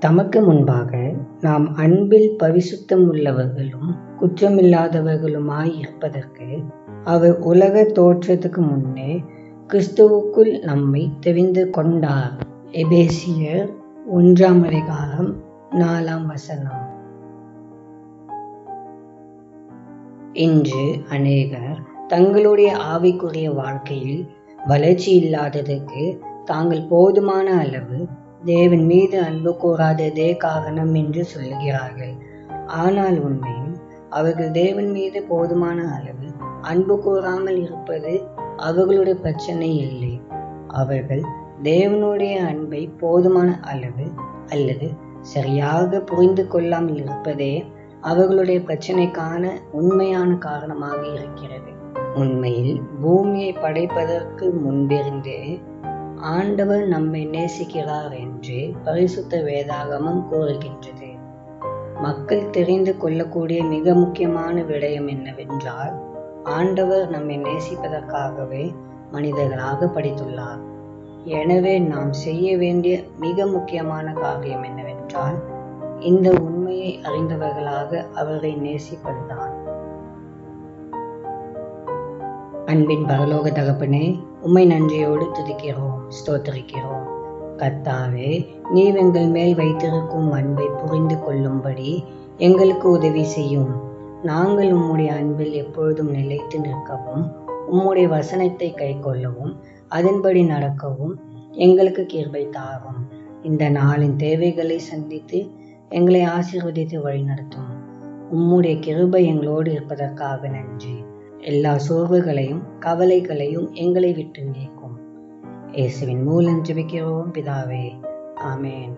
தமக்கு முன்பாக நாம் அன்பில் பரிசுத்தம் உள்ளவர்களும் குற்றமில்லாதவர்களுமாய் இருப்பதற்கு அவர் உலக தோற்றத்துக்கு முன்னே கிறிஸ்துவுக்குள் நம்மை தெரிந்து கொண்டார். எபேசியர் ஒன்றாம் அதிகாரம் நாலாம் வசனம். இன்று அநேகர் தங்களுடைய ஆவிக்குரிய வாழ்க்கையில் வளர்ச்சி இல்லாததற்கு தாங்கள் போதுமான அளவு தேவன் மீது அன்பு கூறாததே காரணம் என்று சொல்லுகிறார்கள். ஆனால் உண்மையில் அவர்கள் தேவன் மீது போதுமான அளவு அன்பு கூறாமல் இருப்பது அவர்களுடைய பிரச்சனை இல்லை. அவர்கள் தேவனுடைய அன்பை போதுமான அளவு அல்லது சரியாக புரிந்து கொள்ளாமல் இருப்பதே அவர்களுடைய பிரச்சனைக்கான உண்மையான காரணமாக இருக்கிறது. உண்மையில் பூமியை படைப்பதற்கு முன்பிருந்தே ஆண்டவர் நம்மை நேசிக்கிறார் என்று பரிசுத்த வேதாகமம் கூறுகின்றது. மக்கள் தெரிந்து கொள்ளக்கூடிய மிக முக்கியமான விடயம் என்னவென்றால் ஆண்டவர் நம்மை நேசிப்பதற்காகவே மனிதர்களாக படித்துள்ளார். எனவே நாம் செய்ய வேண்டிய மிக முக்கியமான காரியம் என்னவென்றால் இந்த உண்மையை அறிந்தவர்களாக அவரை நேசிப்பதுதான். அன்பின் பரலோக தகப்பனே உம்மை நன்றியோடு துதிக்கிறோம் ஸ்தோத்தரிக்கிறோம். கத்தாவே நீர் எங்கள் மேல் வைத்திருக்கும் அன்பை புரிந்து கொள்ளும்படி எங்களுக்கு உதவி செய்யும். நாங்கள் உம்முடைய அன்பில் எப்பொழுதும் நிலைத்து நிற்கவும் உம்முடைய வசனத்தை கைக்கொள்ளவும் அதன்படி நடக்கவும் எங்களுக்கு கிருபை தாகும் இந்த நாளின் தேவைகளை சந்தித்து எங்களை ஆசீர்வதித்து வழிநடத்தும். உம்முடைய கிருபை எங்களோடு இருப்பதற்காக நன்றி. எல்லா சோர்வுகளையும் கவலைகளையும் எங்களை விட்டு நீக்கும். இயேசுவின் மூலம் ஜெபிக்கிறோம் பிதாவே. ஆமேன்.